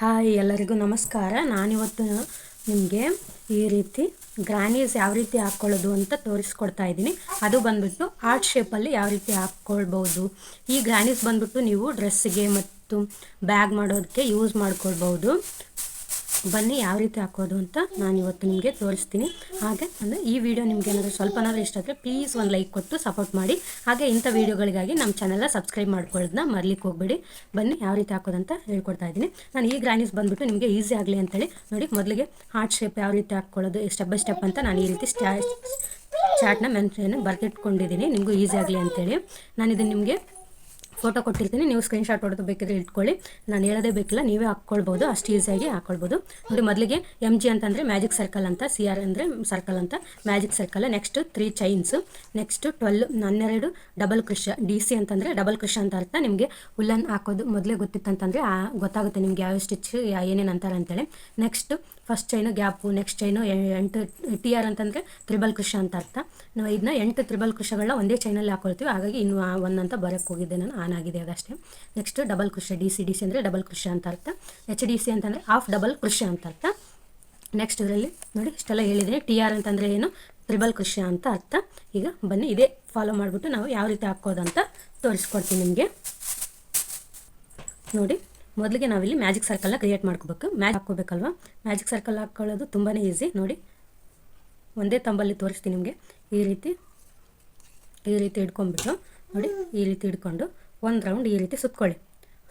Hi ಎಲ್ಲರಿಗೂ ನಮಸ್ಕಾರ. ನಾನಿವತ್ತು ನಿಮಗೆ ಈ ರೀತಿ ಗ್ರಾನೀಸ್ ಯಾವ ರೀತಿ ಹಾಕ್ಕೊಳ್ಳೋದು ಅಂತ ತೋರಿಸ್ಕೊಡ್ತಾ ಇದ್ದೀನಿ. ಅದು ಬಂದ್ಬಿಟ್ಟು ಆರ್ಟ್ ಶೇಪಲ್ಲಿ ಯಾವ ರೀತಿ ಹಾಕ್ಕೊಳ್ಬೋದು ಈ ಗ್ರಾನೀಸ್ ಬಂದ್ಬಿಟ್ಟು ನೀವು ಡ್ರೆಸ್ಸಿಗೆ ಮತ್ತು ಬ್ಯಾಗ್ ಮಾಡೋದಕ್ಕೆ ಯೂಸ್ ಮಾಡ್ಕೊಳ್ಬೋದು ಬನ್ನಿ ಯಾವ ರೀತಿ ಹಾಕೋದು ಅಂತ ನಾನು ಇವತ್ತು ನಿಮಗೆ ತೋರಿಸ್ತೀನಿ. ಹಾಗೆ ಅಂದರೆ ಈ ವಿಡಿಯೋ ನಿಮ್ಗೆ ಏನಾದರೂ ಸ್ವಲ್ಪನಾದ್ರೂ ಇಷ್ಟ ಆದರೆ ಪ್ಲೀಸ್ ಒಂದು ಲೈಕ್ ಕೊಟ್ಟು ಸಪೋರ್ಟ್ ಮಾಡಿ. ಹಾಗೆ ಇಂಥ ವಿಡಿಯೋಗಳಿಗಾಗಿ ನಮ್ಮ ಚಾನಲ್ನ ಸಬ್ಸ್ಕ್ರೈಬ್ ಮಾಡ್ಕೊಳ್ಳೋದನ್ನ ಮರ್ಲಿಕ್ಕೆ ಹೋಗ್ಬೇಡಿ. ಬನ್ನಿ ಯಾವ ರೀತಿ ಹಾಕೋದಂತ ಹೇಳ್ಕೊಡ್ತಾ ಇದ್ದೀನಿ. ನಾನು ಈ ಗ್ರಾನೀಸ್ ಬಂದ್ಬಿಟ್ಟು ನಿಮಗೆ ಈಸಿ ಆಗಲಿ ಅಂತೇಳಿ ನೋಡಿ ಮೊದಲಿಗೆ ಹಾರ್ಟ್ ಶೇಪ್ ಯಾವ ರೀತಿ ಹಾಕ್ಕೊಳ್ಳೋದು ಸ್ಟೆಪ್ ಬೈ ಸ್ಟೆಪ್ ಅಂತ ನಾನು ಈ ರೀತಿ ಸ್ಟ್ಯಾ ಚಾರ್ಟ್ನ ಮೆನ್ಷನ್ ಬರೆದಿಟ್ಕೊಂಡಿದ್ದೀನಿ. ನಿಮಗೂ ಈಸಿ ಆಗಲಿ ಅಂತೇಳಿ ನಾನು ಇದನ್ನು ನಿಮಗೆ ಫೋಟೋ ಕೊಟ್ಟಿರ್ತೀನಿ, ನೀವು ಸ್ಕ್ರೀನ್ಶಾಟ್ ಹೊಡೆದು ಬೇಕಿದ್ರೆ ಇಟ್ಕೊಳ್ಳಿ. ನಾನು ಹೇಳೋದೇ ಬೇಕಿಲ್ಲ, ನೀವೇ ಹಾಕ್ಕೊಳ್ಬೋದು, ಅಷ್ಟು ಈಸಿಯಾಗಿ ಹಾಕ್ಕೊಳ್ಬೋದು. ನೋಡಿ, ಮೊದಲಿಗೆ ಎಂ ಜಿ ಅಂತಂದರೆ ಮ್ಯಾಜಿಕ್ ಸರ್ಕಲ್ ಅಂತ ಸಿ ಆರ್ ಅಂದರೆ ಸರ್ಕಲ್ ಅಂತ magic circle next three chains next twelve ಹನ್ನೆರಡು ಡಬಲ್ ಕೃಷ ಡಿ ಸಿ ಅಂತಂದರೆ ಡಬಲ್ ಕೃಷ ಅಂತ ಅರ್ಥ. ನಿಮಗೆ ಹುಲ್ಲನ್ನು ಹಾಕೋದು ಮೊದಲೇ ಗೊತ್ತಿತ್ತಂತಂದರೆ ಆ ಗೊತ್ತಾಗುತ್ತೆ ನಿಮ್ಗೆ ಯಾವ ಸ್ಟಿಚ್ ಏನೇನು ಅಂತಾರೆ ಅಂತೇಳಿ next first chain gap next chain ಎಂಟು ಟಿ ಆರ್ ಅಂತಂದರೆ ತ್ರಿಬಲ್ ಕೃಷ ಅಂತ ಅರ್ಥ. ನಾವು ಇದನ್ನ ಎಂಟು ತ್ರಿಬಲ್ ಕೃಷಗಳನ್ನ ಒಂದೇ ಚೈನಲ್ಲಿ ಹಾಕೊಳ್ತೀವಿ. ಹಾಗಾಗಿ ಇನ್ನು ಒನ್ ಅಂತ ಬರೋಕ್ಕೆ ಹೋಗಿದ್ದೆ ನಾನು ಆನ್ ಆಗಿದೆ ಅದಷ್ಟೇ. Next double crochet D C D C ಅಂದರೆ ಡಬಲ್ ಕೃಷ ಅಂತ ಅರ್ಥ. ಎಚ್ ಡಿ ಸಿ ಅಂತಂದರೆ ಹಾಫ್ ಡಬಲ್ ಕೃಷ ಅಂತ ಅರ್ಥ. ನೆಕ್ಸ್ಟ್ ಇದರಲ್ಲಿ ನೋಡಿ, ಇಷ್ಟೆಲ್ಲ ಹೇಳಿದ್ದೀನಿ. ಟಿ ಆರ್ ಅಂತಂದರೆ ಏನು? ತ್ರಿಬಲ್ ಕೃಷಿ ಅಂತ ಅರ್ಥ. ಈಗ ಬನ್ನಿ, ಇದೇ ಫಾಲೋ ಮಾಡಿಬಿಟ್ಟು ನಾವು ಯಾವ ರೀತಿ ಹಾಕೋದಂತ ತೋರಿಸ್ಕೊಡ್ತೀನಿ ನಿಮಗೆ. ನೋಡಿ. ಮೊದಲಿಗೆ ನಾವಿಲ್ಲಿ ಮ್ಯಾಜಿಕ್ ಸರ್ಕಲ್ನ ಕ್ರಿಯೇಟ್ ಮಾಡ್ಕೋಬೇಕು. ಮ್ಯಾಜ್ ಹಾಕೋಬೇಕಲ್ವಾ ಮ್ಯಾಜಿಕ್ ಸರ್ಕಲ್ ಹಾಕ್ಕೊಳ್ಳೋದು ತುಂಬಾ ಈಸಿ ನೋಡಿ, ಒಂದೇ ತಂಬಲ್ಲಿ ತೋರಿಸ್ತೀನಿ ನಿಮಗೆ. ಈ ರೀತಿ ಈ ರೀತಿ ಹಿಡ್ಕೊಂಡ್ಬಿಟ್ಟು ನೋಡಿ, ಈ ರೀತಿ ಹಿಡ್ಕೊಂಡು ಒಂದು ರೌಂಡ್ ಈ ರೀತಿ ಸುತ್ಕೊಳ್ಳಿ.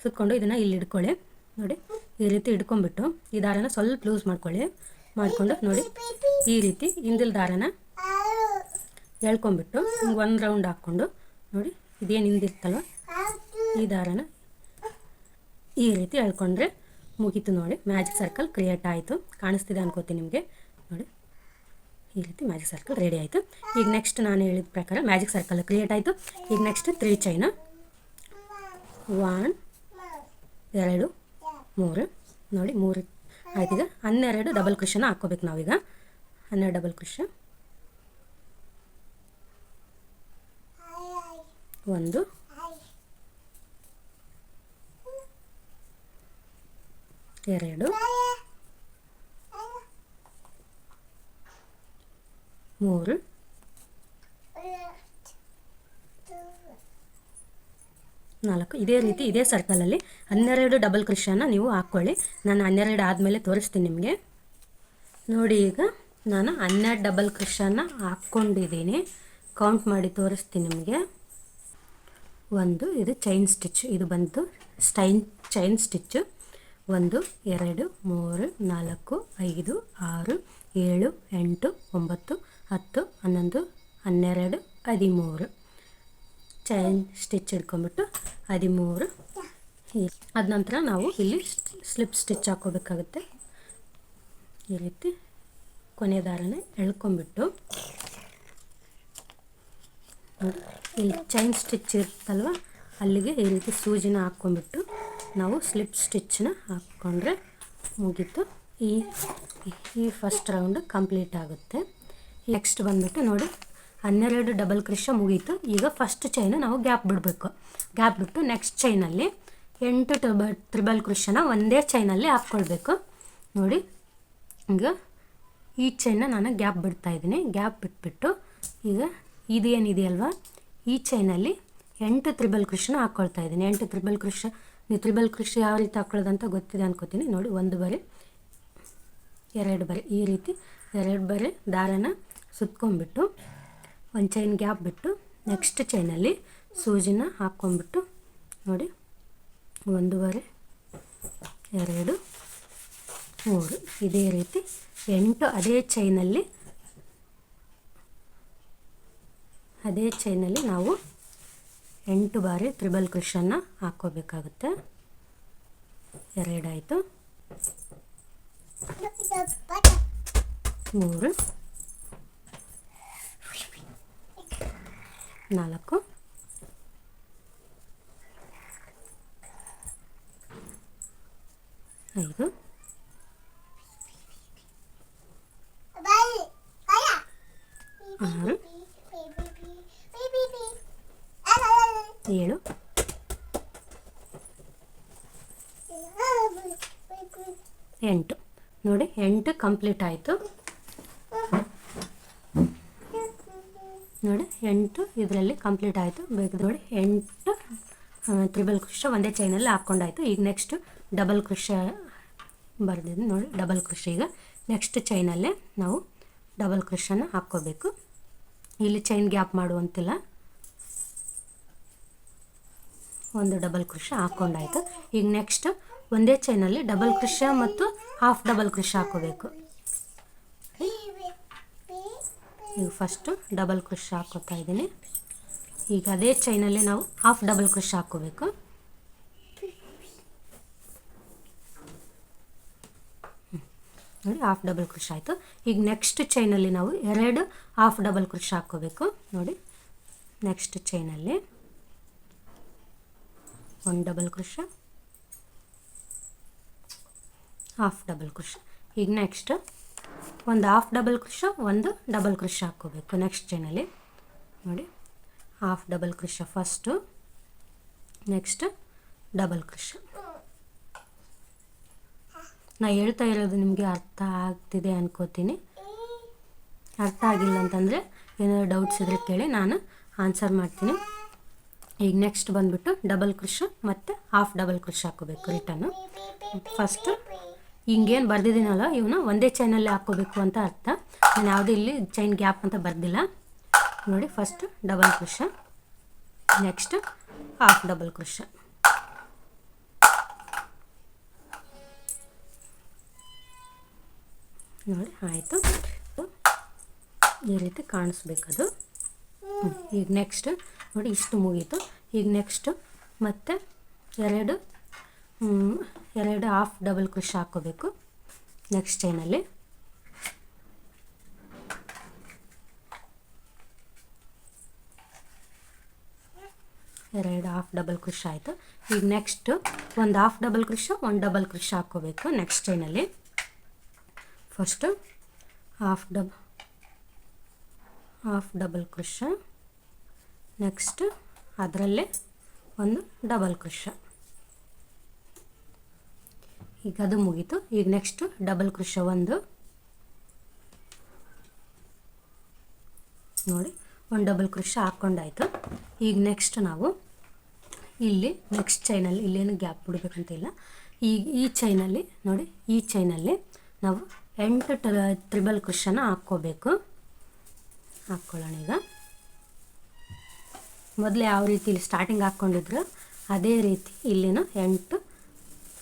ಸುತ್ಕೊಂಡು ಇದನ್ನು ಇಲ್ಲಿ ಹಿಡ್ಕೊಳ್ಳಿ ನೋಡಿ, ಈ ರೀತಿ ಹಿಡ್ಕೊಂಡ್ಬಿಟ್ಟು ಈ ದಾರನ ಸ್ವಲ್ಪ ಲೂಸ್ ಮಾಡ್ಕೊಳ್ಳಿ. ಮಾಡಿಕೊಂಡು, ನೋಡಿ, ಈ ರೀತಿ ಹಿಂದಿಲ್ ದಾರನ ಎಳ್ಕೊಂಬಿಟ್ಟು ಒಂದು ರೌಂಡ್ ಹಾಕ್ಕೊಂಡು, ನೋಡಿ, ಇದೇನು ಹಿಂದಿರ್ತಲ್ವ? ಈ ದಾರನ ಈ ರೀತಿ ಹೇಳ್ಕೊಂಡ್ರೆ ಮುಗೀತು ನೋಡಿ. ಮ್ಯಾಜಿಕ್ ಸರ್ಕಲ್ ಕ್ರಿಯೇಟ್ ಆಯಿತು. ಕಾಣಿಸ್ತಿದೆ ಅನ್ಕೋತೀನಿ ನಿಮಗೆ. ನೋಡಿ. ಈ ರೀತಿ ಮ್ಯಾಜಿಕ್ ಸರ್ಕಲ್ ರೆಡಿ ಆಯಿತು. ಈಗ ನೆಕ್ಸ್ಟ್ ನಾನು ಹೇಳಿದ ಪ್ರಕಾರ ಮ್ಯಾಜಿಕ್ ಸರ್ಕಲ್ ಕ್ರಿಯೇಟ್ ಆಯಿತು. ಈಗ ನೆಕ್ಸ್ಟ್ ತ್ರೀ ಚೈನ ಒನ್ ಎರಡು, ಮೂರು. ನೋಡಿ, ಮೂರು ಆಯ್ತು ಈಗ ಹನ್ನೆರಡು ಡಬಲ್ ಕ್ರಿಶನ ಹಾಕ್ಕೋಬೇಕು ನಾವೀಗ. ಹನ್ನೆರಡು ಡಬಲ್ ಕ್ರಿಶ ಒಂದು ಎರಡು ಮೂರು. ನಾಲ್ಕು. ಇದೇ ರೀತಿ ಇದೇ ಸರ್ಕಲಲ್ಲಿ ಹನ್ನೆರಡು ಡಬಲ್ ಕ್ರಿಶನ ನೀವು ಹಾಕ್ಕೊಳ್ಳಿ ನಾನು ಹನ್ನೆರಡು ಆದಮೇಲೆ ತೋರಿಸ್ತೀನಿ ನಿಮಗೆ. ನೋಡಿ ಈಗ ನಾನು ಹನ್ನೆರಡು ಡಬಲ್ ಕ್ರಿಶನ ಹಾಕ್ಕೊಂಡಿದ್ದೀನಿ. ಕೌಂಟ್ ಮಾಡಿ ತೋರಿಸ್ತೀನಿ ನಿಮಗೆ. ಒಂದು, ಇದು ಚೈನ್ ಸ್ಟಿಚ್ ಇದು ಬಂತು ಸ್ಟೈನ್ ಚೈನ್ ಸ್ಟಿಚ್ಚು ಒಂದು, ಎರಡು, ಮೂರು, ನಾಲ್ಕು, ಐದು, ಆರು, ಏಳು, ಎಂಟು, ಒಂಬತ್ತು, ಹತ್ತು, ಹನ್ನೊಂದು, ಹನ್ನೆರಡು, ಹದಿಮೂರು. ಚೈನ್ ಸ್ಟಿಚ್ ಹಿಡ್ಕೊಂಬಿಟ್ಟು ಹದಿಮೂರು. ಅದ ನಂತರ ನಾವು ಇಲ್ಲಿ ಸ್ಲಿಪ್ ಸ್ಟಿಚ್ ಹಾಕೋಬೇಕಾಗುತ್ತೆ ಈ ರೀತಿ ಕೊನೆ ದಾರನೇ ಎಳ್ಕೊಂಬಿಟ್ಟು ಇಲ್ಲಿ ಚೈನ್ ಸ್ಟಿಚ್ ಇರುತ್ತಲ್ವ, ಅಲ್ಲಿಗೆ ಈ ರೀತಿ ಸೂಜಿನ ಹಾಕ್ಕೊಂಬಿಟ್ಟು ನಾವು ಸ್ಲಿಪ್ ಸ್ಟಿಚ್ನ ಹಾಕ್ಕೊಂಡ್ರೆ ಮುಗೀತು. ಈ ಈ ಫಸ್ಟ್ ರೌಂಡ್ ಕಂಪ್ಲೀಟ್ ಆಗುತ್ತೆ. ನೆಕ್ಸ್ಟ್ ಬಂದುಬಿಟ್ಟು ನೋಡಿ, ಹನ್ನೆರಡು ಡಬಲ್ ಕ್ರಿಶ ಮುಗೀತು. ಈಗ ಫಸ್ಟ್ ಚೈನ ನಾವು ಗ್ಯಾಪ್ ಬಿಡಬೇಕು. ಗ್ಯಾಪ್ ಬಿಟ್ಟು ನೆಕ್ಸ್ಟ್ ಚೈನಲ್ಲಿ ಎಂಟು ಟಬ ತ್ರಿಬಲ್ ಕ್ರಿಶನ ಒಂದೇ ಚೈನಲ್ಲಿ ಹಾಕ್ಕೊಳ್ಬೇಕು. ನೋಡಿ, ಈಗ ಈ ಚೈನ ನಾನು ಗ್ಯಾಪ್ ಬಿಡ್ತಾ ಇದ್ದೀನಿ. ಗ್ಯಾಪ್ ಬಿಟ್ಬಿಟ್ಟು ಈಗ ಇದೇನಿದೆಯಲ್ವಾ ಈ ಚೈನಲ್ಲಿ ಎಂಟು ತ್ರಿಬಲ್ ಕೃಷಿನ ಹಾಕ್ಕೊಳ್ತಾ ಇದ್ದೀನಿ. ಎಂಟು ತ್ರಿಬಲ್ ಕೃಷ ನೀವು ತ್ರಿಬಲ್ ಕೃಷಿ ಯಾವ ರೀತಿ ಹಾಕ್ಕೊಳ್ಳೋದಂತ ಗೊತ್ತಿದೆ ಅನ್ಕೋತೀನಿ. ನೋಡಿ, ಒಂದು ಬರೆ, ಎರಡು ಬರೆ, ಈ ರೀತಿ ಎರಡು ಬರೆ ದಾರನ ಸುತ್ಕೊಂಡ್ಬಿಟ್ಟು, ಒಂದು ಚೈನ್ ಗ್ಯಾಪ್ ಬಿಟ್ಟು ನೆಕ್ಸ್ಟ್ ಚೈನಲ್ಲಿ ಸೂಜಿನ ಹಾಕ್ಕೊಂಬಿಟ್ಟು ನೋಡಿ ಒಂದೂವರೆ ಎರಡು, ಮೂರು, ಇದೇ ರೀತಿ ಎಂಟು ಅದೇ ಚೈನಲ್ಲಿ ಅದೇ ಚೈನಲ್ಲಿ ನಾವು ಎಂಟು ಬಾರಿ ತ್ರಿಬಲ್ ಕ್ರೋಷನ್ನ ಹಾಕ್ಕೋಬೇಕಾಗುತ್ತೆ. ಎರಡಾಯಿತು. ಮೂರು. ನಾಲ್ಕು. ಐದು ಆರು ಏಳು ಎಂಟು ನೋಡಿ ಎಂಟು ಕಂಪ್ಲೀಟ್ ಆಯಿತು. ನೋಡಿ, ಎಂಟು ಇದರಲ್ಲಿ ಕಂಪ್ಲೀಟ್ ಆಯಿತು. ಬೇಕು ನೋಡಿ, ಎಂಟು ತ್ರಿಬಲ್ ಕೃಷ ಒಂದೇ ಚೈನಲ್ಲಿ ಹಾಕ್ಕೊಂಡಾಯ್ತು. ಈಗ ನೆಕ್ಸ್ಟ್ ಡಬಲ್ ಕೃಷ ಬರೆದಿದ್ದು ನೋಡಿ ಡಬಲ್ ಕೃಷ ಈಗ ನೆಕ್ಸ್ಟ್ ಚೈನಲ್ಲೇ ನಾವು ಡಬಲ್ ಕೃಷನ್ನು ಹಾಕ್ಕೋಬೇಕು. ಇಲ್ಲಿ ಚೈನ್ ಗ್ಯಾಪ್ ಮಾಡುವಂತಿಲ್ಲ. ಒಂದು ಡಬಲ್ ಕೃಷ ಹಾಕ್ಕೊಂಡಾಯ್ತು. ಈಗ ನೆಕ್ಸ್ಟ್ ಒಂದೇ ಚೈನಲ್ಲಿ ಡಬಲ್ ಕೃಷ ಮತ್ತು ಹಾಫ್ ಡಬಲ್ ಕ್ರೋಶ ಹಾಕೋಬೇಕು. ಈಗ ಫಸ್ಟು ಡಬಲ್ ಕ್ರೋಶ ಹಾಕೋತಾ ಇದ್ದೀನಿ. ಈಗ ಅದೇ ಚೈನಲ್ಲಿ ನಾವು ಹಾಫ್ ಡಬಲ್ ಕ್ರೋಶ ಹಾಕೋಬೇಕು. ನೋಡಿ ಹಾಫ್ ಡಬಲ್ ಕ್ರೋಶ ಆಯಿತು. ಈಗ ನೆಕ್ಸ್ಟ್ ಚೈನಲ್ಲಿ ನಾವು ಎರಡು ಹಾಫ್ ಡಬಲ್ ಕ್ರೋಶ ಹಾಕೋಬೇಕು. ನೋಡಿ ನೆಕ್ಸ್ಟ್ ಚೈನಲ್ಲಿ ಒಂದು double crochet. Half double crochet ಈಗ ನೆಕ್ಸ್ಟ್ ಒಂದು ಹಾಫ್ ಡಬಲ್ ಕ್ರೋಶ ಒಂದು ಡಬಲ್ ಕ್ರೋಶ ಹಾಕ್ಕೋಬೇಕು ನೆಕ್ಸ್ಟ್ ಚೈನಲ್ಲಿ ನೋಡಿ half double crochet first next double crochet ನಾ ಹೇಳ್ತಾ ಇರೋದು ನಿಮಗೆ ಅರ್ಥ ಆಗ್ತಿದೆ ಅನ್ಕೋತೀನಿ. ಅರ್ಥ ಆಗಿಲ್ಲ ಅಂತಂದರೆ ಏನಾದರೂ ಡೌಟ್ಸ್ ಇದ್ರೆ ಕೇಳಿ ನಾನು ಆನ್ಸರ್ ಮಾಡ್ತೀನಿ. ಈಗ ನೆಕ್ಸ್ಟ್ ಬಂದುಬಿಟ್ಟು ಡಬಲ್ ಕ್ರೋಶ ಮತ್ತು ಹಾಫ್ ಡಬಲ್ ಕ್ರೋಶ ಹಾಕೋಬೇಕು ರಿಟರ್ನು ಫಸ್ಟು ಹಿಂಗೇನು ಬರೆದಿದ್ದೀನಲ್ಲ ಇವನು ಒಂದೇ ಚೈನಲ್ಲಿ ಹಾಕ್ಕೋಬೇಕು ಅಂತ ಅರ್ಥ. ನಾನು ಯಾವುದೇ ಇಲ್ಲಿ ಚೈನ್ ಗ್ಯಾಪ್ ಅಂತ ಬರ್ದಿಲ್ಲ. ನೋಡಿ first double crochet next half double crochet ನೋಡಿ, ಆಯಿತು. ಈ ರೀತಿ ಕಾಣಿಸ್ಬೇಕದು. ಈಗ ನೆಕ್ಸ್ಟ್ ನೋಡಿ, ಇಷ್ಟು ಮುಗೀತು. ಈಗ ನೆಕ್ಸ್ಟ್ ಮತ್ತೆ ಎರಡು ಎರಡು ಹಾಫ್ ಡಬಲ್ ಕ್ರೋಶ ಹಾಕೋಬೇಕು. ನೆಕ್ಸ್ಟ್ ಚೈನಲ್ಲಿ ಎರಡು ಹಾಫ್ ಡಬಲ್ ಕ್ರೋಶ ಆಯಿತು. ಈಗ ನೆಕ್ಸ್ಟು ಒಂದು ಹಾಫ್ ಡಬಲ್ ಕ್ರೋಶ ಒಂದು ಡಬಲ್ ಕ್ರೋಶ ಹಾಕೋಬೇಕು next ಚೈನಲ್ಲಿ first half dub half double crochet next ಅದರಲ್ಲೇ ಒಂದು ಡಬಲ್ ಕೃಷ ಈಗ ಅದು ಮುಗೀತು. ಈಗ ನೆಕ್ಸ್ಟ್ ಡಬಲ್ ಕೃಷ ಒಂದು. ನೋಡಿ, ಒಂದು ಡಬಲ್ ಕೃಷ ಹಾಕ್ಕೊಂಡಾಯಿತು ಈಗ ನೆಕ್ಸ್ಟ್ ನಾವು ಇಲ್ಲಿ ನೆಕ್ಸ್ಟ್ ಚೈನಲ್ಲಿ ಇಲ್ಲೇನು ಗ್ಯಾಪ್ ಬಿಡಬೇಕಂತಿಲ್ಲ. ಈಗ ಈ ಚೈನಲ್ಲಿ ನೋಡಿ, ಈ ಚೈನಲ್ಲಿ ನಾವು ಎಂಟು ಟ್ರಿಬಲ್ ಕೃಷನ ಹಾಕ್ಕೋಬೇಕು. ಹಾಕ್ಕೊಳ್ಳೋಣ ಈಗ. ಮೊದಲು ಯಾವ ರೀತಿ ಇಲ್ಲಿ ಸ್ಟಾರ್ಟಿಂಗ್ ಹಾಕ್ಕೊಂಡಿದ್ರು ಅದೇ ರೀತಿ ಇಲ್ಲಿನ ಎಂಟು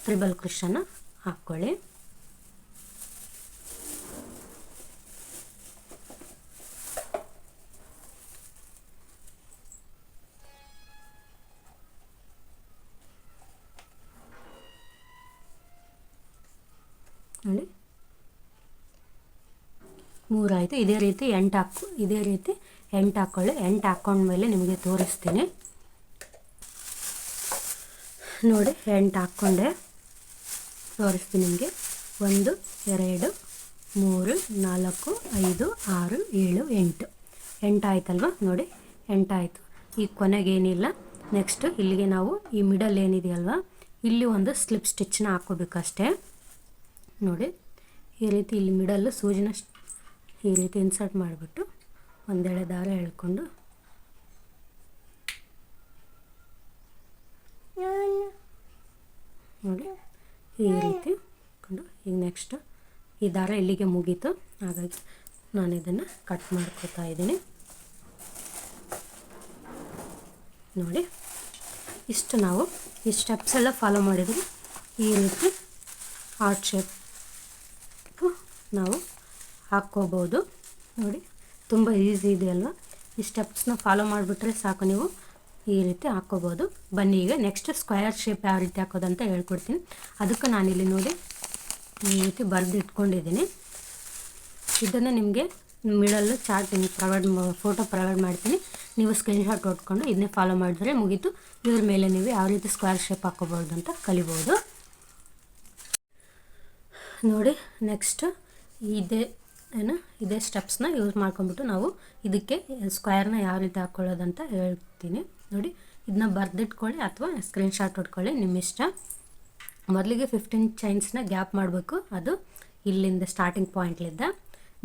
ತ್ರಿಬಲ್ ಕೃಷ್ಣನ ಹಾಕ್ಕೊಳ್ಳಿ. ನೋಡಿ. ಮೂರಾಯಿತು ಇದೇ ರೀತಿ ಎಂಟು ಹಾಕು, ಇದೇ ರೀತಿ ಎಂಟು ಹಾಕ್ಕೊಳ್ಳಿ ಎಂಟು ಹಾಕ್ಕೊಂಡ್ಮೇಲೆ ನಿಮಗೆ ತೋರಿಸ್ತೀನಿ. ನೋಡಿ, ಎಂಟು ಹಾಕ್ಕೊಂಡೆ. ತೋರಿಸ್ತೀನಿ ನಿಮಗೆ. ಒಂದು ಎರಡು ಮೂರು ನಾಲ್ಕು ಐದು ಆರು ಏಳು ಎಂಟು. ಎಂಟಾಯ್ತಲ್ವ? ನೋಡಿ ಎಂಟಾಯಿತು. ಈಗ ಕೊನೆಗೇನಿಲ್ಲ ನೆಕ್ಸ್ಟ್ ಇಲ್ಲಿಗೆ ನಾವು ಈ ಮಿಡಲ್ ಏನಿದೆಯಲ್ವ ಇಲ್ಲಿ ಒಂದು ಸ್ಲಿಪ್ ಸ್ಟಿಚ್ನ ಹಾಕ್ಕೋಬೇಕಷ್ಟೇ. ನೋಡಿ ಈ ರೀತಿ ಇಲ್ಲಿ ಮಿಡಲ್ಲು ಸೂಜಿನ ಈ ರೀತಿ ಇನ್ಸರ್ಟ್ ಮಾಡಿಬಿಟ್ಟು ಒಂದೆಳೆ ದಾರ ಎಳ್ಕೊಂಡು. ನೋಡಿ ಈ ರೀತಿ ಕೊಂಡು ಈಗ ನೆಕ್ಸ್ಟ್ ಈ ದಾರ ಇಲ್ಲಿಗೆ ಮುಗೀತು. ಹಾಗಾಗಿ ನಾನು ಇದನ್ನು ಕಟ್ ಮಾಡ್ಕೊತಾ ಇದ್ದೀನಿ. ನೋಡಿ, ಇಷ್ಟು ನಾವು ಈ ಸ್ಟೆಪ್ಸ್ ಎಲ್ಲ ಫಾಲೋ ಮಾಡಿದರೆ ಈ ರೀತಿ ಹಾರ್ಟ್ ಶೇಪ್ ನಾವು ಹಾಕ್ಕೋಬೋದು. ನೋಡಿ, ತುಂಬ ಈಸಿ ಇದೆ ಅಲ್ವಾ? ಈ ಸ್ಟೆಪ್ಸ್ನ ಫಾಲೋ ಮಾಡಿಬಿಟ್ರೆ ಸಾಕು ನೀವು. ಈ ರೀತಿ ಹಾಕ್ಕೋಬೋದು ಬನ್ನಿ, ಈಗ ನೆಕ್ಸ್ಟ್ ಸ್ಕ್ವಯರ್ ಶೇಪ್ ಯಾವ ರೀತಿ ಹಾಕೋದು ಅಂತ ಹೇಳ್ಕೊಡ್ತೀನಿ. ಅದಕ್ಕೆ ನಾನಿಲ್ಲಿ ನೋಡಿ ಈ ರೀತಿ ಬರೆದು ಇಟ್ಕೊಂಡಿದ್ದೀನಿ ಇದನ್ನು ನಿಮಗೆ ಮಿಡಲ್ಲು ಚಾರ್ಟ್ ನಿಮಗೆ ಪ್ರೊವೈಡ್ ಫೋಟೋ ಪ್ರೊವೈಡ್ ಮಾಡ್ತೀನಿ. ನೀವು ಸ್ಕ್ರೀನ್ಶಾಟ್ ಹೊಟ್ಕೊಂಡು ಇದನ್ನೇ ಫಾಲೋ ಮಾಡಿದ್ರೆ ಮುಗೀತು. ಇದ್ರ ಮೇಲೆ ನೀವು ಯಾವ ರೀತಿ ಸ್ಕ್ವೇರ್ ಶೇಪ್ ಹಾಕೋಬೋದು ಅಂತ ಕಲಿಬೋದು. ನೋಡಿ ನೆಕ್ಸ್ಟ್ ಇದೇ ಏನು? ಇದೇ ಸ್ಟೆಪ್ಸ್ನ ಯೂಸ್ ಮಾಡ್ಕೊಂಬಿಟ್ಟು ನಾವು ಇದಕ್ಕೆ ಸ್ಕ್ವೇರ್ನ ಯಾವ ರೀತಿ ಹಾಕ್ಕೊಳ್ಳೋದಂತ ಹೇಳ್ತೀನಿ. ನೋಡಿ ಇದನ್ನ ಬರೆದಿಟ್ಕೊಳ್ಳಿ ಅಥವಾ ಸ್ಕ್ರೀನ್ಶಾಟ್ ಹೊಡ್ಕೊಳ್ಳಿ ನಿಮ್ಮ ಇಷ್ಟ. ಮೊದಲಿಗೆ ಫಿಫ್ಟೀನ್ ಚೈನ್ಸ್ನ ಗ್ಯಾಪ್ ಮಾಡಬೇಕು. ಅದು ಇಲ್ಲಿಂದ ಸ್ಟಾರ್ಟಿಂಗ್ ಪಾಯಿಂಟ್ಲಿದ್ದ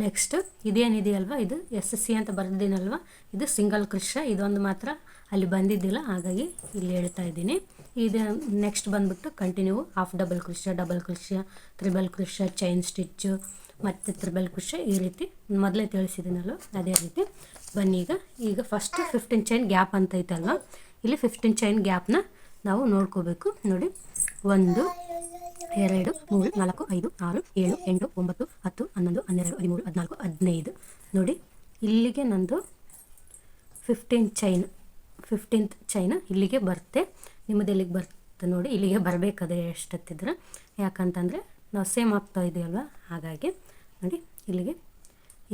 ನೆಕ್ಸ್ಟ್ ಇದೇನಿದೆಯಲ್ವ? ಇದು ಎಸ್ ಎಸ್ ಸಿ ಅಂತ ಬರೆದಿದ್ದೀನಲ್ವ? ಇದು ಸಿಂಗಲ್ ಕೃಷ ಇದೊಂದು ಮಾತ್ರ ಅಲ್ಲಿ ಬಂದಿದ್ದಿಲ್ಲ, ಹಾಗಾಗಿ ಇಲ್ಲಿ ಹೇಳ್ತಾ ಇದ್ದೀನಿ. ಇದು ನೆಕ್ಸ್ಟ್ ಬಂದ್ಬಿಟ್ಟು continue half double crochet double crochet treble crochet chain stitch ಮತ್ತು ತ್ರಿಬಲ್ ಕೃಷ ಈ ರೀತಿ ಮೊದಲೇ ತಿಳಿಸಿದ್ದೀನಲ್ಲ ಅದೇ ರೀತಿ. ಬನ್ನಿ ಈಗ ಈಗ ಫಸ್ಟ್ ಫಿಫ್ಟೀನ್ ಚೈನ್ ಗ್ಯಾಪ್ ಅಂತ ಐತಲ್ವ? ಇಲ್ಲಿ ಫಿಫ್ಟೀನ್ ಚೈನ್ ಗ್ಯಾಪ್ನ ನಾವು ನೋಡ್ಕೋಬೇಕು. ನೋಡಿ, ಒಂದು, ಎರಡು, ಮೂರು, ನಾಲ್ಕು, ಐದು, ಆರು, ಏಳು, ಎಂಟು, ಒಂಬತ್ತು, ಹತ್ತು, ಹನ್ನೊಂದು, ಹನ್ನೆರಡು, ಹದಿಮೂರು, ಹದಿನಾಲ್ಕು, ಹದಿನೈದು. ನೋಡಿ, ಇಲ್ಲಿಗೆ ನಂದು ಫಿಫ್ಟೀನ್ ಚೈನ್ ಫಿಫ್ಟೀನ್ತ್ ಚೈನ್ ಇಲ್ಲಿಗೆ ಬರುತ್ತೆ ನಿಮ್ಮದು ಇಲ್ಲಿಗೆ ಬರುತ್ತೆ ನೋಡಿ, ಇಲ್ಲಿಗೆ ಬರಬೇಕಾದ್ರೆ ಎಷ್ಟೊತ್ತಿದ್ರೆ? ಯಾಕಂತಂದರೆ ನಾವು ಸೇಮ್ ಆಗ್ತಾ ಇದೆಯಲ್ವ ಹಾಗಾಗಿ ನೋಡಿ, ಇಲ್ಲಿಗೆ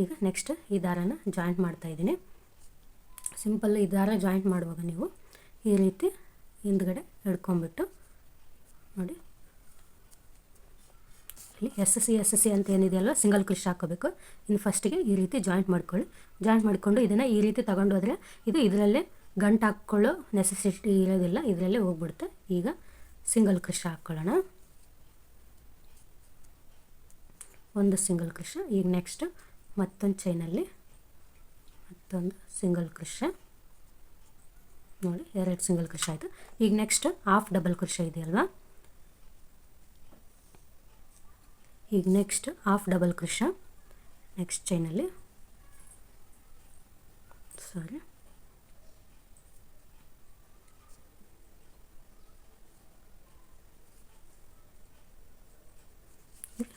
ಈಗ ನೆಕ್ಸ್ಟ್ ಈ ದಾರನ ಜಾಯಿಂಟ್ ಮಾಡ್ತಾ ಇದ್ದೀನಿ. ಸಿಂಪಲ್ ಈ ದಾರ ಜಾಯಿಂಟ್ ಮಾಡುವಾಗ ನೀವು ಈ ರೀತಿ ಹಿಂದ್ಗಡೆ ಹಿಡ್ಕೊಂಬಿಟ್ಟು ನೋಡಿ. ಇಲ್ಲಿ S S C S S C ಅಂತ ಏನಿದೆಯಲ್ವ ಸಿಂಗಲ್ ಕ್ರಿಶ್ ಹಾಕೋಬೇಕು. ಇನ್ನು ಫಸ್ಟಿಗೆ ಈ ರೀತಿ ಜಾಯಿಂಟ್ ಮಾಡ್ಕೊಳ್ಳಿ. ಜಾಯಿಂಟ್ ಮಾಡಿಕೊಂಡು ಇದನ್ನು ಈ ರೀತಿ ತಗೊಂಡು ಹೋದರೆ ಇದು ಇದರಲ್ಲೇ ಗಂಟು ಹಾಕ್ಕೊಳ್ಳೋ ನೆಸೆಸಿಟಿ ಇರೋದಿಲ್ಲ. ಇದರಲ್ಲೇ ಹೋಗ್ಬಿಡುತ್ತೆ. ಈಗ ಸಿಂಗಲ್ ಕ್ರಿಶ್ ಹಾಕ್ಕೊಳ್ಳೋಣ ಒಂದು ಸಿಂಗಲ್ ಕ್ರಿಶ ಈಗ ನೆಕ್ಸ್ಟ್ ಮತ್ತೊಂದು ಚೈನಲ್ಲಿ ಮತ್ತೊಂದು ಸಿಂಗಲ್ ಕ್ರಿಶ ನೋಡಿ, ಎರಡು ಸಿಂಗಲ್ ಕ್ರಿಶ ಆಯಿತು. ಈಗ ನೆಕ್ಸ್ಟ್ ಹಾಫ್ ಡಬಲ್ ಕ್ರಿಶ ಇದೆಯಲ್ವಾ? ಈಗ next half double crochet next ಚೈನಲ್ಲಿ sorry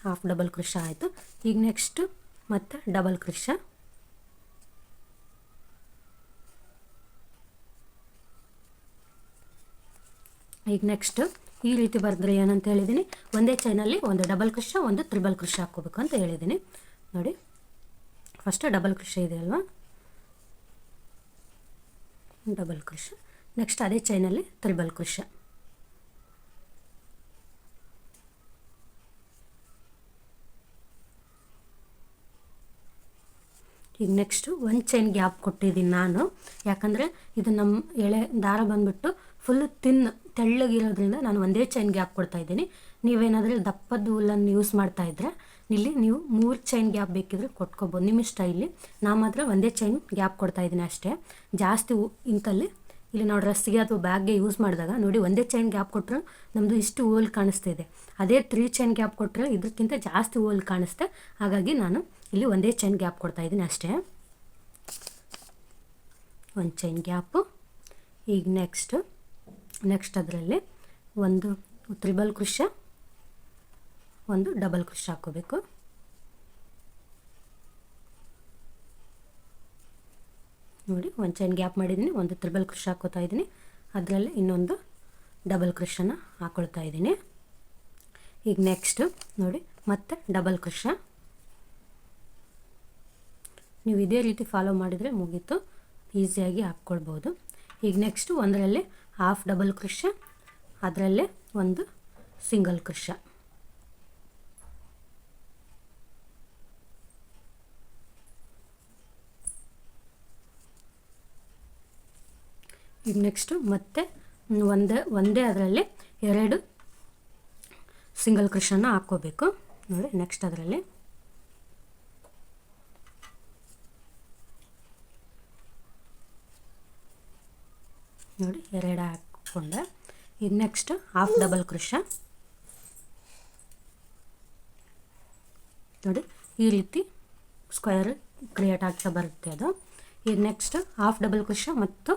half double crochet ಆಯಿತು. ಈಗ ನೆಕ್ಸ್ಟು ಮತ್ತು ಡಬಲ್ ಕೃಷ ಈಗ ನೆಕ್ಸ್ಟ್ ಈ ರೀತಿ ಬರೆದ್ರೆ ಏನಂತ ಹೇಳಿದ್ದೀನಿ ಒಂದೇ ಚೈನಲ್ಲಿ ಒಂದು ಡಬಲ್ ಕೃಷ ಒಂದು ತ್ರಿಬಲ್ ಕೃಷ ಹಾಕೋಬೇಕು ಅಂತ ಹೇಳಿದ್ದೀನಿ ನೋಡಿ ಫಸ್ಟ್ ಡಬಲ್ ಕೃಷ ಇದೆ ಅಲ್ವಾ? ಡಬಲ್ ಕೃಷ ನೆಕ್ಸ್ಟ್ ಅದೇ ಚೈನಲ್ಲಿ ತ್ರಿಬಲ್ ಕೃಷ ಈಗ ನೆಕ್ಸ್ಟು ಒಂದು ಚೈನ್ ಗ್ಯಾಪ್ ಕೊಟ್ಟಿದ್ದೀನಿ ನಾನು. ಯಾಕಂದರೆ ಇದು ನಮ್ಮ ಎಳೆ ದಾರ ಬಂದುಬಿಟ್ಟು ಫುಲ್ ತಿನ್ ತೆಳ್ಳಗಿರೋದ್ರಿಂದ ನಾನು ಒಂದೇ ಚೈನ್ ಗ್ಯಾಪ್ ಕೊಡ್ತಾ ಇದ್ದೀನಿ. ನೀವೇನಾದರೂ ದಪ್ಪದ ಹುಲ್ಲನ್ನು ಯೂಸ್ ಮಾಡ್ತಾ ಇದ್ರೆ ಇಲ್ಲಿ ನೀವು ಮೂರು ಚೈನ್ ಗ್ಯಾಪ್ ಬೇಕಿದ್ರೆ ಕೊಟ್ಕೋಬೋದು. ನಿಮ್ಮ ಇಷ್ಟ ಇಲ್ಲಿ. ನಾ ಮಾತ್ರ ಒಂದೇ ಚೈನ್ ಗ್ಯಾಪ್ ಕೊಡ್ತಾ ಇದ್ದೀನಿ ಅಷ್ಟೇ. ಜಾಸ್ತಿ ಇಂತಲ್ಲಿ ಇಲ್ಲಿ ನಾವು ಡ್ರೆಸ್ಸಿಗೆ ಅಥವಾ ಬ್ಯಾಗ್ಗೆ ಯೂಸ್ ಮಾಡಿದಾಗ ನೋಡಿ ಒಂದೇ ಚೈನ್ ಗ್ಯಾಪ್ ಕೊಟ್ಟರೆ ನಮ್ಮದು ಇಷ್ಟು ಹೋಲ್ ಕಾಣಿಸ್ತಿದೆ. ಅದೇ ತ್ರೀ ಚೈನ್ ಗ್ಯಾಪ್ ಕೊಟ್ಟರೆ ಇದಕ್ಕಿಂತ ಜಾಸ್ತಿ ಹೋಲ್ ಕಾಣಿಸ್ತೆ. ಹಾಗಾಗಿ ನಾನು ಇಲ್ಲಿ ಒಂದೇ ಚೈನ್ ಗ್ಯಾಪ್ ಕೊಡ್ತಾ ಇದ್ದೀನಿ ಅಷ್ಟೇ. ಒಂದು ಚೈನ್ ಗ್ಯಾಪು ಈಗ ನೆಕ್ಸ್ಟ್ ನೆಕ್ಸ್ಟ್ ಅದರಲ್ಲಿ ಒಂದು ತ್ರಿಬಲ್ ಕೃಷ ಒಂದು ಡಬಲ್ ಕೃಷ ಹಾಕೋಬೇಕು ನೋಡಿ, ಒಂದು ಚೈನ್ ಗ್ಯಾಪ್ ಮಾಡಿದ್ದೀನಿ, ಒಂದು ತ್ರಿಬಲ್ ಕೃಷ ಹಾಕೋತಾ ಇದ್ದೀನಿ. ಅದರಲ್ಲಿ ಇನ್ನೊಂದು ಡಬಲ್ ಕೃಷನ ಹಾಕೊಳ್ತಾ ಇದ್ದೀನಿ. ಈಗ ನೆಕ್ಸ್ಟ್ ನೋಡಿ, ಮತ್ತೆ ಡಬಲ್ ಕೃಷ ನೀವು ಇದೇ ರೀತಿ ಫಾಲೋ ಮಾಡಿದರೆ ಮುಗೀತು. ಈಸಿಯಾಗಿ ಹಾಕ್ಕೊಳ್ಬೋದು. ಈಗ ನೆಕ್ಸ್ಟು ಒಂದರಲ್ಲಿ ಹಾಫ್ ಡಬಲ್ ಕೃಷ ಅದರಲ್ಲೇ ಒಂದು ಸಿಂಗಲ್ ಕೃಷ ಈಗ ನೆಕ್ಸ್ಟು ಮತ್ತೆ ಒಂದೇ ಒಂದೇ ಅದರಲ್ಲಿ ಎರಡು ಸಿಂಗಲ್ ಕೃಷನ್ನ ಹಾಕ್ಕೋಬೇಕು. ನೋಡಿ ನೆಕ್ಸ್ಟ್ ಅದರಲ್ಲಿ. ನೋಡಿ, ಎರಡು ಹಾಕ್ಕೊಂಡೆ. ಈಗ ನೆಕ್ಸ್ಟ್ ಹಾಫ್ ಡಬಲ್ ಕೃಷ ನೋಡಿ, ಈ ರೀತಿ ಸ್ಕ್ವೇರ್ ಕ್ರಿಯೇಟ್ ಆಗ್ತಾ ಬರುತ್ತೆ ಅದು. ಈಗ ನೆಕ್ಸ್ಟ್ ಹಾಫ್ ಡಬಲ್ ಕೃಷ ಮತ್ತು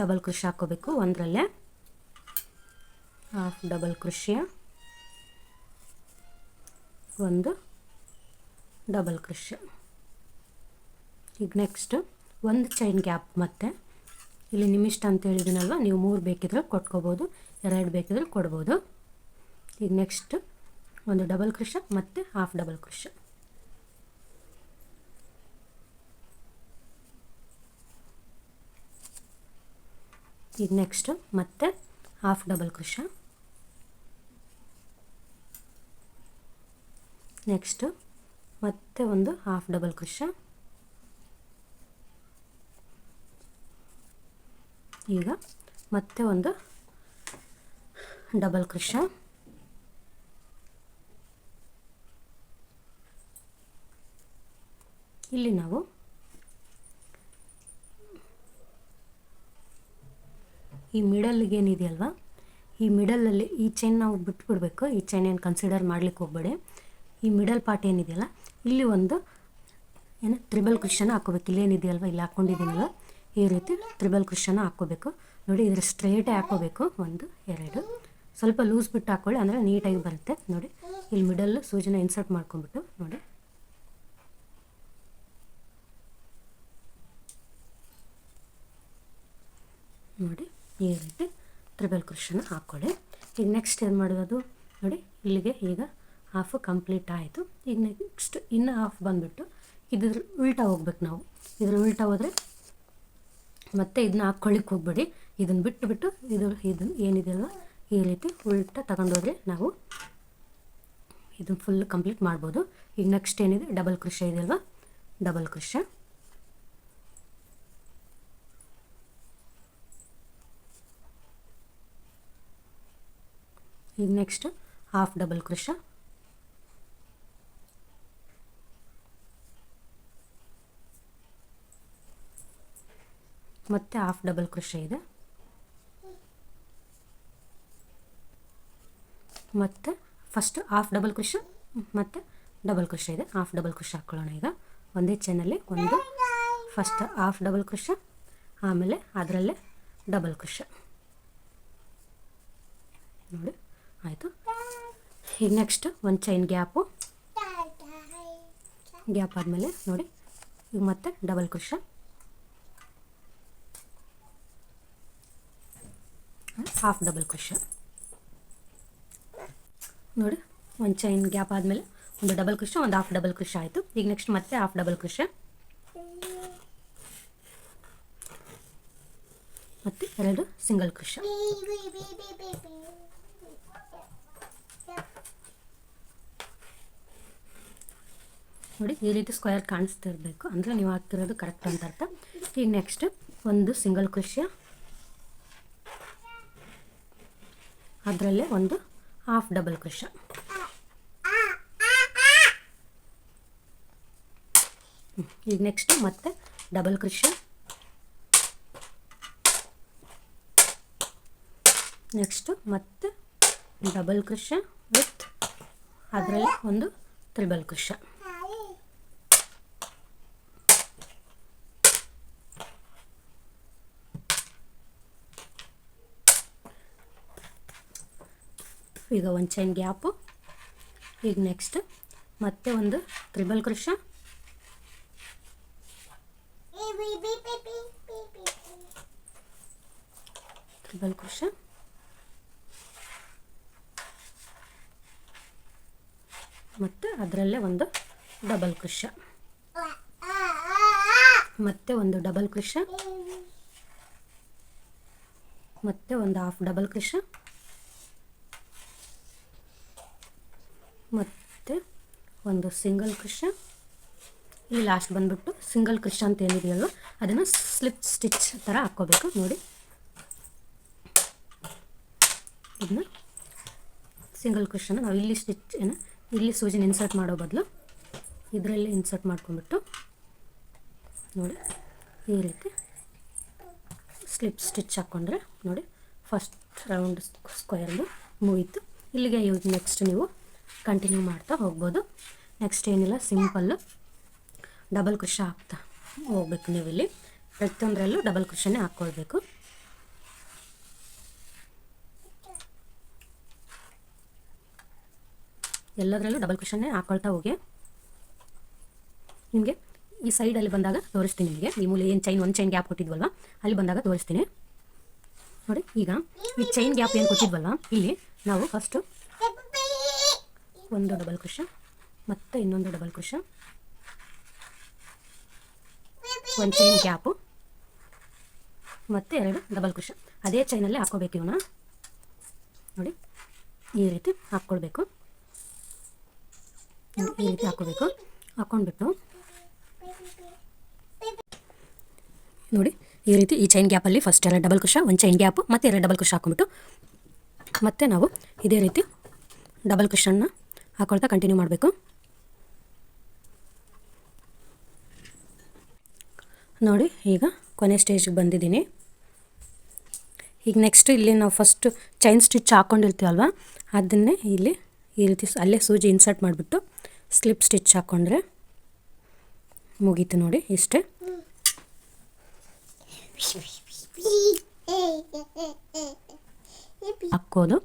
ಡಬಲ್ ಕೃಷಿ ಹಾಕ್ಕೋಬೇಕು ಒಂದರಲ್ಲೇ. ಹಾಫ್ ಡಬಲ್ ಕೃಷಿಯ ಒಂದು ಡಬಲ್ ಕೃಷಿ ಈಗ ನೆಕ್ಸ್ಟ್ ಒಂದು ಚೈನ್ ಗ್ಯಾಪ್ ಮತ್ತೆ ಇಲ್ಲಿ ನಿಮಿಷ್ಟ ಅಂತ ಹೇಳಿದ್ದೀನಲ್ವ ನೀವು ಮೂರು ಬೇಕಿದ್ರೆ ಕೊಟ್ಕೋಬೋದು, ಎರಡು ಬೇಕಿದ್ರೆ ಕೊಡ್ಬೋದು. ಈಗ ನೆಕ್ಸ್ಟ್ ಒಂದು ಡಬಲ್ ಕೃಷ ಮತ್ತು ಹಾಫ್ ಡಬಲ್ ಕೃಷ ಈಗ ನೆಕ್ಸ್ಟು ಮತ್ತೆ ಹಾಫ್ ಡಬಲ್ ಕೃಷ ನೆಕ್ಸ್ಟು ಮತ್ತೆ ಒಂದು ಹಾಫ್ ಡಬಲ್ ಕೃಷ ಈಗ ಮತ್ತೆ ಒಂದು ಡಬಲ್ ಕ್ರಿಶ ಇಲ್ಲಿ ನಾವು ಈ ಮಿಡಲ್ಗೆ ಏನಿದೆಯಲ್ವಾ? ಈ ಮಿಡಲಲ್ಲಿ ಈ ಚೈನ್ ನಾವು ಬಿಟ್ಬಿಡ್ಬೇಕು. ಈ ಚೈನ್ ಏನು ಕನ್ಸಿಡರ್ ಮಾಡ್ಲಿಕ್ಕೆ ಹೋಗ್ಬೇಡಿ. ಈ ಮಿಡಲ್ ಪಾರ್ಟ್ ಏನಿದೆಯಲ್ಲ, ಇಲ್ಲಿ ಒಂದು ಏನು ತ್ರಿಬಲ್ ಕ್ರಿಶನ್ ಹಾಕೋಬೇಕು ಇಲ್ಲೇನಿದೆಯಲ್ವ ಇಲ್ಲಿ ಹಾಕ್ಕೊಂಡಿದ್ದೀನಲ್ಲ. ಈ ರೀತಿ ತ್ರಿಬಲ್ ಕ್ರಿಶನ ಹಾಕ್ಕೋಬೇಕು. ನೋಡಿ ಇದ್ರ ಸ್ಟ್ರೈಟೇ ಹಾಕ್ಕೋಬೇಕು. ಒಂದು, ಎರಡು. ಸ್ವಲ್ಪ ಲೂಸ್ ಬಿಟ್ಟು ಹಾಕ್ಕೊಳ್ಳಿ, ಅಂದರೆ ನೀಟಾಗಿ ಬರುತ್ತೆ. ನೋಡಿ, ಇಲ್ಲಿ ಮಿಡಲ್ ಸೂಜಿನ ಇನ್ಸರ್ಟ್ ಮಾಡ್ಕೊಂಬಿಟ್ಟು ನೋಡಿ. ನೋಡಿ, ಈ ರೀತಿ ತ್ರಿಬಲ್ ಕ್ರಿಶನ ಹಾಕ್ಕೊಳ್ಳಿ. ಈಗ ನೆಕ್ಸ್ಟ್ ಏನು ಮಾಡೋದು? ನೋಡಿ, ಇಲ್ಲಿಗೆ ಈಗ ಹಾಫ್ ಕಂಪ್ಲೀಟ್ ಆಯಿತು. ಈಗ ನೆಕ್ಸ್ಟ್ ಇನ್ನು ಹಾಫ್ ಬಂದುಬಿಟ್ಟು ಇದ್ರ ಉಲ್ಟಾ ಹೋಗ್ಬೇಕು ನಾವು. ಇದ್ರ ಉಲ್ಟಾ ಹೋದರೆ ಮತ್ತೆ ಇದನ್ನ ಹಾಕ್ಕೊಳ್ಳಿಕ್ಕೆ ಹೋಗ್ಬೇಡಿ. ಇದನ್ನು ಬಿಟ್ಟು ಬಿಟ್ಟು ಇದು ಇದನ್ನು ಏನಿದೆಯಲ್ವ ಈ ರೀತಿ ಉಲ್ಟ ತಗೊಂಡೋದ್ರೆ ನಾವು ಇದನ್ನು ಫುಲ್ ಕಂಪ್ಲೀಟ್ ಮಾಡ್ಬೋದು. ಈಗ ನೆಕ್ಸ್ಟ್ ಏನಿದೆ? ಡಬಲ್ ಕೃಷ ಇದೆಯಲ್ವ ಡಬಲ್ ಕೃಷ ಈಗ ನೆಕ್ಸ್ಟ್ ಹಾಫ್ ಡಬಲ್ ಕೃಷ ಮತ್ತೆ ಹಾಫ್ ಡಬಲ್ ಕೃಷ ಇದೆ. ಮತ್ತು ಫಸ್ಟ್ ಹಾಫ್ ಡಬಲ್ ಕೃಷ ಮತ್ತು ಡಬಲ್ ಕೃಷ ಇದೆ. ಹಾಫ್ ಡಬಲ್ ಕೃಷ ಹಾಕ್ಕೊಳ್ಳೋಣ ಈಗ. ಒಂದೇ ಚೈನಲ್ಲಿ ಒಂದು ಫಸ್ಟ್ ಹಾಫ್ ಡಬಲ್ ಕೃಷ ಆಮೇಲೆ ಅದರಲ್ಲೇ ಡಬಲ್ ಕೃಷ ನೋಡಿ, ಆಯಿತು. ಈಗ ನೆಕ್ಸ್ಟ್ ಒಂದು ಚೈನ್ ಗ್ಯಾಪು ಗ್ಯಾಪ್ ಆದಮೇಲೆ ನೋಡಿ ಈಗ ಮತ್ತೆ double crochet half double crochet ನೋಡಿ, ಒಂದು ಚೈನ್ ಗ್ಯಾಪ್ ಆದಮೇಲೆ ಒಂದು ಡಬಲ್ ಕೃಷ ಒಂದು ಹಾಫ್ ಡಬಲ್ ಕೃಷ ಆಯಿತು. ಈಗ ನೆಕ್ಸ್ಟ್ ಮತ್ತೆ ಹಾಫ್ ಡಬಲ್ ಕೃಷ ಮತ್ತು ಎರಡು ಸಿಂಗಲ್ ಕೃಷ ನೋಡಿ, ಈ ರೀತಿ ಸ್ಕ್ವೇರ್ ಕಾಣಿಸ್ತಿರ್ಬೇಕು ಅಂದರೆ ನೀವು ಹಾಕ್ತಿರೋದು ಕರೆಕ್ಟ್ ಅಂತ ಅರ್ಥ. ಈಗ ನೆಕ್ಸ್ಟ್ ಒಂದು ಸಿಂಗಲ್ ಕೃಷ ಅದರಲ್ಲೇ ಒಂದು ಹಾಫ್ ಡಬಲ್ ಕ್ರೋಶ. ಈಗ ನೆಕ್ಸ್ಟ್ ಮತ್ತೆ ಡಬಲ್ ಕ್ರೋಶ ನೆಕ್ಸ್ಟು ಮತ್ತೆ ಡಬಲ್ ಕ್ರೋಶ ವಿತ್ ಅದರಲ್ಲಿ ಒಂದು ತ್ರಿಬಲ್ ಕೃಷ ಈಗ ಒಂದು ಚೈನ್ ಗ್ಯಾಪು ಈಗ ನೆಕ್ಸ್ಟ್ ಮತ್ತೆ ಒಂದು ತ್ರಿಬಲ್ ಕೃಷ. ತ್ರಿಬಲ್ ಕೃಷ. ಮತ್ತು ಅದರಲ್ಲೇ ಒಂದು ಡಬಲ್ ಕೃಷ. ಮತ್ತೆ ಒಂದು ಡಬಲ್ ಕೃಷ. ಮತ್ತೆ ಒಂದು ಹಾಫ್ ಡಬಲ್ ಕೃಷ. ಮತ್ತು ಒಂದು ಸಿಂಗಲ್ ಕೃಷ ಇಲ್ಲಿ ಲಾಸ್ಟ್ ಬಂದ್ಬಿಟ್ಟು ಸಿಂಗಲ್ ಕೃಷ ಅಂತ ಏನಿದೆಯಲ್ಲ ಅದನ್ನು ಸ್ಲಿಪ್ ಸ್ಟಿಚ್ ಥರ ಹಾಕ್ಕೋಬೇಕು. ನೋಡಿ. ಇದನ್ನ ಸಿಂಗಲ್ ಕೃಷನ ನಾವು ಇಲ್ಲಿ ಸ್ಟಿಚ್ ಏನು, ಇಲ್ಲಿ ಸೂಜಿನ ಇನ್ಸರ್ಟ್ ಮಾಡೋ ಬದಲು ಇದರಲ್ಲಿ ಇನ್ಸರ್ಟ್ ಮಾಡ್ಕೊಂಡ್ಬಿಟ್ಟು, ನೋಡಿ, ಈ ರೀತಿ ಸ್ಲಿಪ್ ಸ್ಟಿಚ್ ಹಾಕ್ಕೊಂಡ್ರೆ ನೋಡಿ ಫಸ್ಟ್ ರೌಂಡ್ ಸ್ಕ್ವೇರ್ದು ಮುಗೀತು. ಇಲ್ಲಿಗೆ ಯೂಸ್ ನೆಕ್ಸ್ಟ್ ನೀವು ಕಂಟಿನ್ಯೂ ಮಾಡ್ತಾ ಹೋಗ್ಬೋದು. ನೆಕ್ಸ್ಟ್ ಏನಿಲ್ಲ ಸಿಂಪಲ್ಲು ಡಬಲ್ ಕೃಷಿ ಹಾಕ್ತಾ ಹೋಗ್ಬೇಕು ನೀವು ಇಲ್ಲಿ ಪ್ರತಿಯೊಂದರಲ್ಲೂ ಡಬಲ್ ಕೃಷಿನೇ ಹಾಕ್ಕೊಳ್ಬೇಕು. ಎಲ್ಲದರಲ್ಲೂ ಡಬಲ್ ಕೃಷನ್ನೇ ಹಾಕ್ಕೊಳ್ತಾ ಹೋಗಿ. ನಿಮಗೆ ಈ ಸೈಡಲ್ಲಿ ಬಂದಾಗ ತೋರಿಸ್ತೀನಿ ನಿಮಗೆ. ಈ ಮೂಲೆ ಏನು ಚೈನ್ ಒಂದು ಚೈನ್ ಗ್ಯಾಪ್ ಕೊಟ್ಟಿದ್ವಲ್ವ? ಅಲ್ಲಿ ಬಂದಾಗ ತೋರಿಸ್ತೀನಿ. ನೋಡಿ, ಈಗ ಈ ಚೈನ್ ಗ್ಯಾಪ್ ಏನು ಕೊಟ್ಟಿದ್ವಲ್ವ? ಇಲ್ಲಿ ನಾವು ಫಸ್ಟು ಒಂದು ಡಬಲ್ ಕ್ರೋಶ ಮತ್ತು ಇನ್ನೊಂದು ಡಬಲ್ ಕ್ರೋಶ ಒಂದು ಚೈನ್ ಗ್ಯಾಪು ಮತ್ತು ಎರಡು ಡಬಲ್ ಕ್ರೋಶ ಅದೇ ಚೈನಲ್ಲೇ ಹಾಕ್ಕೋಬೇಕು ಇವನ್ನ. ನೋಡಿ, ಈ ರೀತಿ ಹಾಕ್ಕೊಳ್ಬೇಕು. ಈ ರೀತಿ ಹಾಕ್ಕೋಬೇಕು ಹಾಕ್ಕೊಂಡ್ಬಿಟ್ಟು, ನೋಡಿ, ಈ ರೀತಿ ಈ ಚೈನ್ ಗ್ಯಾಪಲ್ಲಿ ಫಸ್ಟ್ ಎರಡು ಡಬಲ್ ಕ್ರೋಶ ಒಂದು ಚೈನ್ ಗ್ಯಾಪು ಮತ್ತು ಎರಡು ಡಬಲ್ ಕ್ರೋಶ ಹಾಕ್ಕೊಂಬಿಟ್ಟು ಮತ್ತು ನಾವು ಇದೇ ರೀತಿ ಡಬಲ್ ಕ್ರಿಶನ್ನ ಹಾಕೊಳ್ತಾ ಕಂಟಿನ್ಯೂ ಮಾಡಬೇಕು. ನೋಡಿ ಈಗ ಕೊನೆ ಸ್ಟೇಜಿಗೆ ಬಂದಿದ್ದೀನಿ. ಈಗ ನೆಕ್ಸ್ಟ್ ಇಲ್ಲಿ ನಾವು ಫಸ್ಟ್ ಚೈನ್ ಸ್ಟಿಚ್ ಹಾಕ್ಕೊಂಡಿರ್ತೀವಲ್ವ ಅದನ್ನೇ ಇಲ್ಲಿ ಈ ರೀತಿ ಅಲ್ಲೇ ಸೂಜಿ ಇನ್ಸರ್ಟ್ ಮಾಡಿಬಿಟ್ಟು ಸ್ಲಿಪ್ ಸ್ಟಿಚ್ ಹಾಕ್ಕೊಂಡ್ರೆ ಮುಗೀತು ನೋಡಿ ಇಷ್ಟೇ. ಹಾಕ್ಕೋದು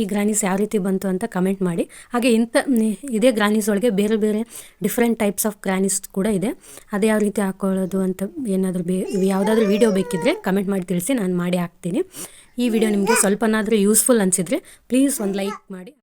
ಈ ಗ್ರಾನೀಸ್ ಯಾವ ರೀತಿ ಬಂತು ಅಂತ ಕಮೆಂಟ್ ಮಾಡಿ. ಹಾಗೆ ಇಂಥ, ಇದೇ ಗ್ರಾನೀಸ್ ಒಳಗೆ ಬೇರೆ ಬೇರೆ ಡಿಫ್ರೆಂಟ್ ಟೈಪ್ಸ್ ಆಫ್ ಗ್ರಾನೀಸ್ ಕೂಡ ಇದೆ. ಅದು ಯಾವ ರೀತಿ ಹಾಕೊಳ್ಳೋದು ಅಂತ ಏನಾದರೂ ಬೇ, ಯಾವುದಾದ್ರೂ ವೀಡಿಯೋ ಬೇಕಿದ್ದರೆ ಕಮೆಂಟ್ ಮಾಡಿ ತಿಳಿಸಿ, ನಾನು ಮಾಡಿ ಹಾಕ್ತೀನಿ. ಈ ವಿಡಿಯೋ ನಿಮಗೆ ಸ್ವಲ್ಪನಾದರೂ ಯೂಸ್ಫುಲ್ ಅನಿಸಿದರೆ ಪ್ಲೀಸ್ ಒಂದು ಲೈಕ್ ಮಾಡಿ.